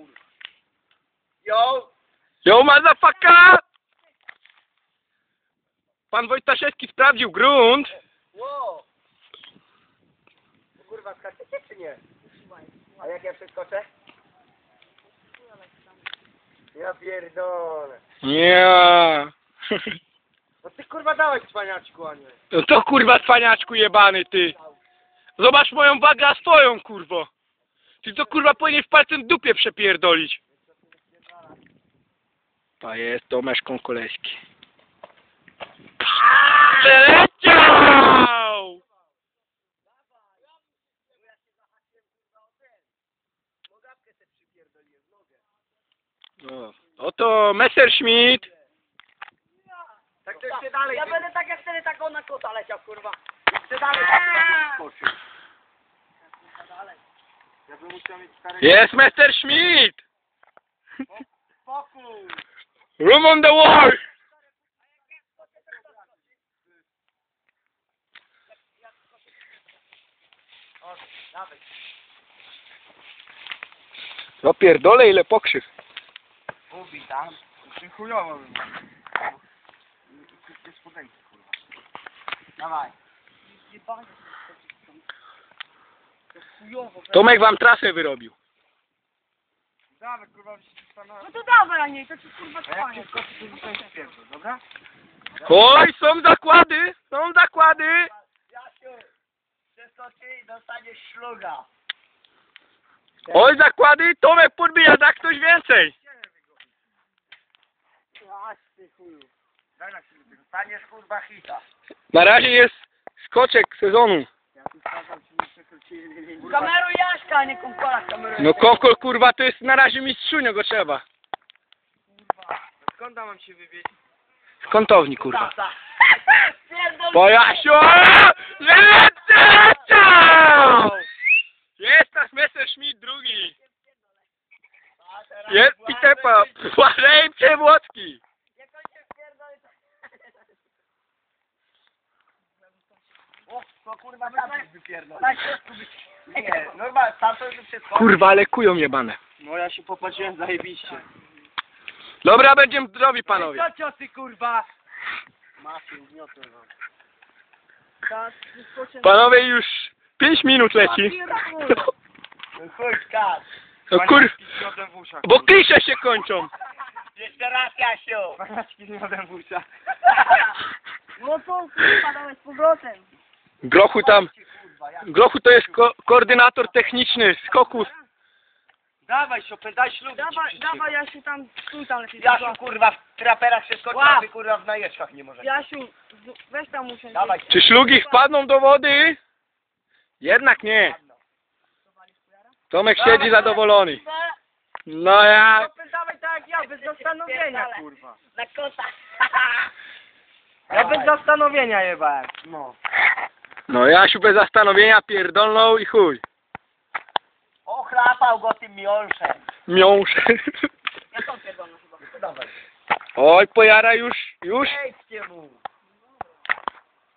kurwa. Yo! Yo, motherfucker! Pan Wojtaszewski sprawdził grunt. Wow! Kurwa, skaczecie czy nie? A jak ja przeskoczę? Ja pierdolę. Nie. No ty kurwa dałeś cwaniaczku, a nie. No to kurwa cwaniaczku jebany ty. Zobacz moją wagę, a swoją kurwo. Ty to kurwa powinien w palcem dupie przepierdolić. To jest Tomasz Konkoleski. Przeleciał! No. Oto Messerschmitt. Tak to jeszcze dalej. Ja będę tak jak wtedy taką na kota leciał, kurwa. Jeszcze dalej. tak. Ja bym musiał mieć stare... Jest Messerschmitt! Spokój! Room on the wall! O, dawaj. No pierdolę ile pokrzyw. Mówi tam. Chujowo bym. Wszystkie spodenki, kurwa. Dawaj. Chujowo. Tomek wam trasę wyrobił. Dawaj, kurwa, się. No to dawaj, a nie, to ci kurwa A jak trwanie. się skoczy, to zostań pierwszy, dobra? Oj, są zakłady! Są zakłady! Jasiu, przeskoczy i dostaniesz szluga. Oj, zakłady! Tomek podbija za ktoś więcej! Aż ty chuju. Daj na chwilę, dostaniesz kurwa hita. Na razie jest skoczek sezonu. Ja tu. Kameruj Jaśka, a nie kameruje. No konkol kurwa to jest na razie mistrzunio go trzeba. Skąd mam się wybieć? Z kątowni kurwa. Tata. Pierdol. Po Jasiu! Leciał! Jest nasz Messerschmitt drugi. Jest Pitepa. Błażej Przewłocki. Jak on się wpierdoli, to... O, to kurwa tam wypierdol. Na środku być. Nie, normalnie, tam to już wszystko. Kurwa, ale kują jebane. No ja się popatrzyłem zajebiście. Dobra, będziemy zdrowi panowie. Co cio ty kurwa? Macie, ugniotę wam. Panowie już 5 minut leci. No chuj, skacz. No kur... z w uszach. Bo klisze się kończą. Jeszcze raz, Jasiu. Paniaczki z miodem w uszach. No to kurwa, dawaj z powrotem. Grochu tam... Grochu to jest ko koordynator techniczny skoku. Dawaj, Chopin, daj ślub. Dawaj, dawaj Jasiu tam, stój tam lepiej. Jasiu, kurwa, w traperach się skoczy, a ty kurwa w najeczkach nie możesz. Jasiu, weź tam muszę. Dawaj. Czy szlugi wpadną do wody? Jednak nie. Tomek siedzi zadowolony. No ja... Chopin, dawaj tak jak ja, bez zastanowienia, kurwa. Na kota. Ja bez zastanowienia jebałem. No. No Jasiu bez zastanowienia pierdolnął i chuj. Ochlapał go tym miąższem. Miąż. Ja to pierdolę chyba. To dawaj. Oj, pojara już, już. Wejdźcie mu.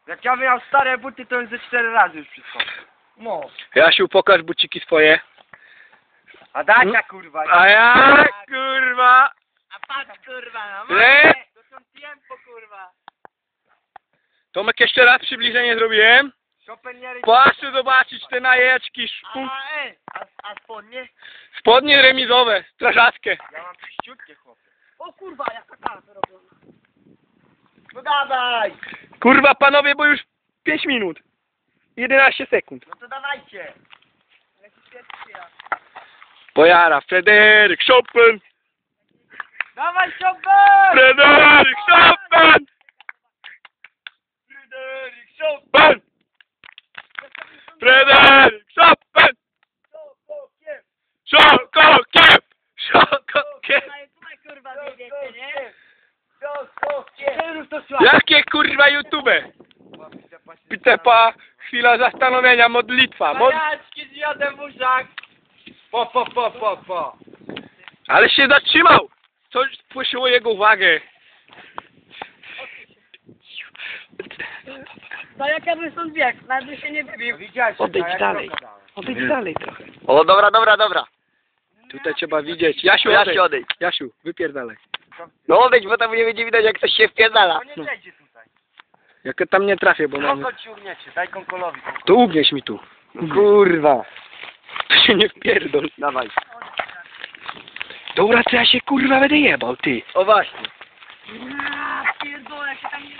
Jak ja miał stare buty, to już ze cztery razy już wszystko. No. Jasiu, pokaż buciki swoje. A Dacia kurwa. A ja, kurwa. A patrz kurwa, no Le. To są tiempo kurwa. Tomek, jeszcze raz przybliżenie zrobiłem. Chopin Proszę zobaczyć te najeczki, szpun... A, e, a, a spodnie? spodnie remizowe, strażackie. Ja mam przyściutkie chłopie. O kurwa, jaka kara wyrobiona. No dawaj. Kurwa, panowie, bo już 5 minut. 11 sekund. No to dawajcie. Pierwszy ja. Pojara, Fryderyk Chopin. Dawaj Chopin! Fryderyk Chopin. Fryderyk Chopin! Pan. Fryderyk Chopin. Sokokiem! Szokokiem. Szokokiem. Na YouTube kurwa wiedziecie, nie? Sokokiem! Jakie YouTube? Pitepa, chwila zastanowienia, modlitwa. Mod... Paniaczki z jodem w uszach! Po, po, po, po, po. Ale się zatrzymał. Coś spłyszyło jego uwagę. To jak ja bym stąd biegł, nawet by się nie wybił. Widziałeś, Odejdź dalej. Odejdź dalej trochę. O, dobra, dobra, dobra. Tutaj trzeba widzieć. Jasiu, Ja odejdź. się odejdź. Jasiu, wypierdalaj. No odejdź, bo tam nie będzie widać jak ktoś się wpierdala. To nie zejdzie tutaj. Jak tam nie trafię, bo mam... Konkol ci ugniecie, daj konkolowi. To ugnieś mi tu. Kurwa. To się nie wpierdol. Dawaj. Dobra, to ja się kurwa będę jebał, ty. O właśnie. Ja pierdolę, się tam nie...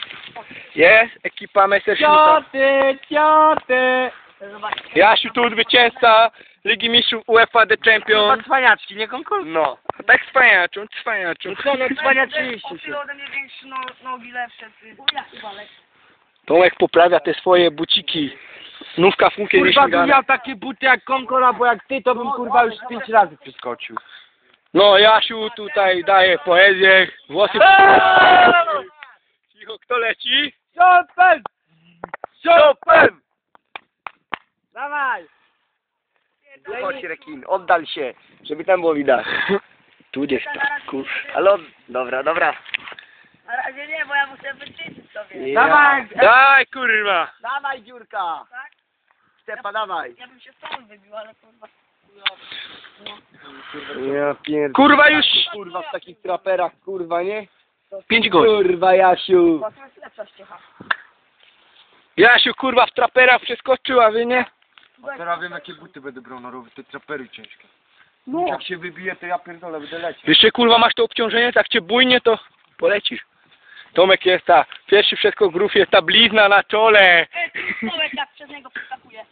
Jest ekipa Messerschmitta. Cioty, cioty! Zobacz. Jasiu tu zwycięzca Ligi Mistrzów UEFA The To Champion. cwaniaczki, nie konkol? No. Tak cwaniaczą, cwaniaczą. No co, no cwaniaczyliście się. Ty ode mnie większy, no, nogi lepsze, ty. O, jaki walek. Tomek poprawia te swoje buciki. Nówka funkie nie Kurwa, bym miał takie buty jak konkola, bo jak ty, to bym kurwa już pięć razy przeskoczył. No Jasiu tutaj daje poezję. Włosy... Cicho, kto leci? Super! Super! Dawaj! Chodź rekin, oddal się, żeby tam było widać. Tu gdzieś tak, kurz. Ale. Dobra, dobra. Na razie nie, bo ja muszę wyczyścić sobie. Dawaj! Daj kurwa! Dawaj dziurka. Tak? Stepa, dawaj. Ja bym się stąd wybił, ale kurwa. Ja pierd... Kurwa już Kurwa w takich traperach, kurwa, nie? pięć godzin. Kurwa Jasiu. Bo to jest lepsza ściecha. Jasiu kurwa w traperach przeskoczył, a wy nie? A teraz wiem jakie buty będę brał na rower, te trapery ciężkie. No. Jak się wybije, to ja pierdolę, będę leciał. Jeszcze kurwa masz to obciążenie, tak cię bujnie to polecisz. Tomek jest ta, pierwszy przeskok grów jest ta blizna na czole. Ej, ty Tomek jak przez niego przeskakuje.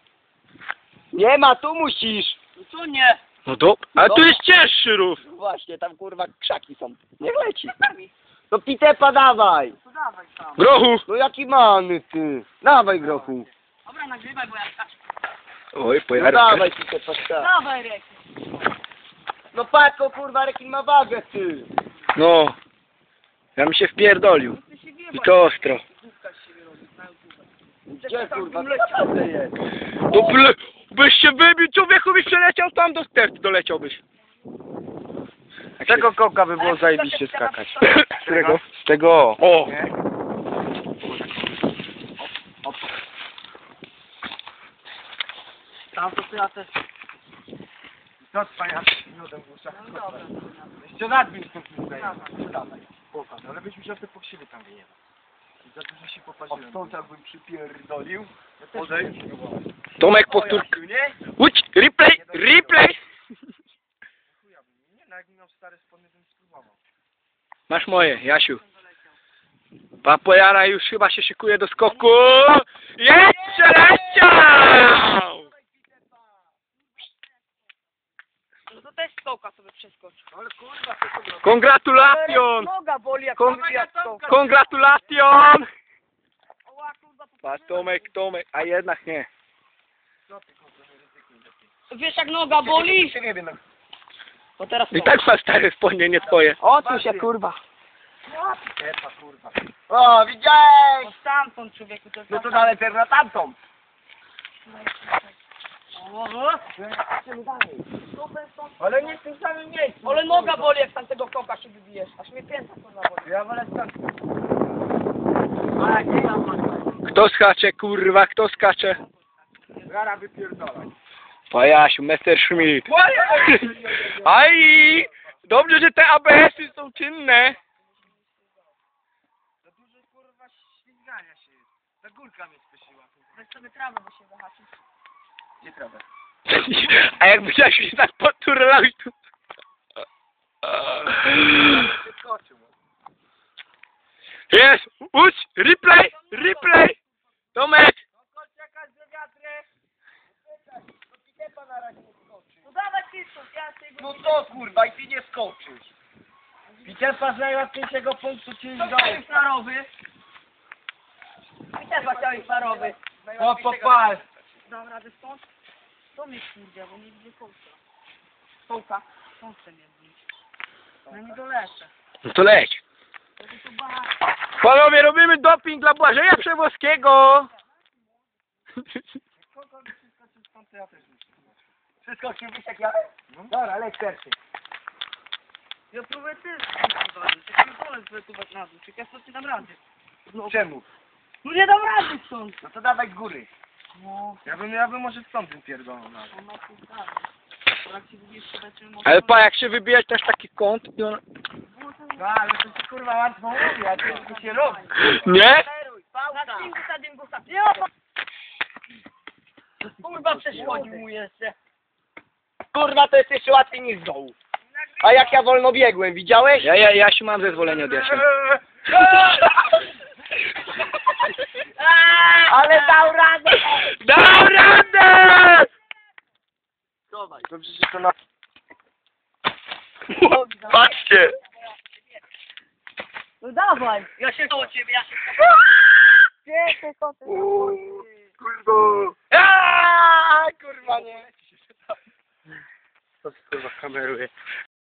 Nie ma, tu musisz. No co nie? No to, ale tu jest cięższy rów. Właśnie, tam kurwa krzaki są. Niech leci. No pitepa dawaj. To dawaj tam. Grochu. No jaki many ty. Dawaj grochu. Dobra, nagrywaj, bo ja skaczę. Oj, No dawaj pitepa, tak. Dawaj, Rek. No patrz, o, kurwa, rekin ma wagę ty. No. Ja mi się wpierdolił. I to ostro. Gdzie kurwa, co to jest? To ble, byś się wybił, człowieku byś przeleciał tam do sterty, doleciałbyś. Z tego kołka by było zajebiście skakać. Z którego? Z tego. O! Tam to ja też. Co uszach. No dobra. Jeszcze nadmiń mi zdaje. Dawaj, pokaż. Ale byś musiał te pokrzywy tam wyjebać. I Za dużo się popatrzyłem. A stąd jakbym przypierdolił. Odejdź. Tomek powtórka. Nie? Łódź, replay, replay! Nie, no jakbym miał stare spodnie, bym spróbował. Masz moje, Jasiu. Papojara już chyba się szykuje do skoku. Jest, przeleciał! No to też stołka sobie przeskocz. Ale kurwa, to to Kongratulacjon! Noga boli jak Kon- jak stołka. Kongratulacjon! Oła, kurwa, po- Patrz, Tomek, Tomek, a jednak nie. Wiesz jak noga boli? To teraz I tak masz stare spodnie, nie twoje. O, tu się kurwa. O, widziałeś! No stamtąd człowieku to No to dalej pierw na tamtą. Ale nie w tym samym miejscu. Ale noga boli jak z tamtego koka się wybijesz. Aż mnie pięta kurwa boli. Ja wolę stąd. Ale nie tam Kto skacze, kurwa, kto skacze? Gara wypierdolać. Pajasiu, Messerschmitt. Aj! Dobrze, że te ABS-y są czynne. Za dużo kurwa ślizgania się jest. Ta górka mnie spieszyła. Weź sobie trawę, bo się zahaczy. A jakby ja się tak poturlał tu. Jest! Uć! Replay! Replay! Tomek! No dawaj Krzysztof, ja tego... No to kurwa, i ty nie skoczysz. Pitepa z najłatwiejszego punktu, czyli To do... chciałeś parowy. I też chciałeś parowy. O, popal. Dam radę stąd? To mnie kurde, bo nie widzę kołka. Kołka? Stąd chcę mnie wbić. No nie dolecę. No to leć. To ty tu ba... Panowie, robimy doping dla Błażeja Przewozkiego. Stąd to ja też muszę. Wszystko się wiesz jak ja? Dobra, leć pierwszy. Ja próbuję ty wyprowadzić. Ja nie wolę wypływać na dół. Czy ja stąd nie dam rady. No, Czemu? no nie dam rady stąd. No to dawaj z góry. No, Ja bym, ja bym może stąd bym pierdolał nawet. dalej. Jak się wybijesz, to będziemy mogli- Ale pa, jak się wybijać też taki kąt i on... No ale to się kurwa łatwo mówi, a to się robi. Nie? Tym. Kurwa przeszkodził mu jeszcze. Kurwa to jest jeszcze łatwiej niż z dołu. A jak ja wolno biegłem, widziałeś? Ja, ja, Jasiu mam zezwolenie od Jasia. Ale dał radę! Dał radę! Dawaj. To przecież to na... Patrzcie! No dawaj. Ja się do ciebie, ja się Gdzie ty koty? Kurwa. Aaaa, kurwa nie. To kurwa kameruje.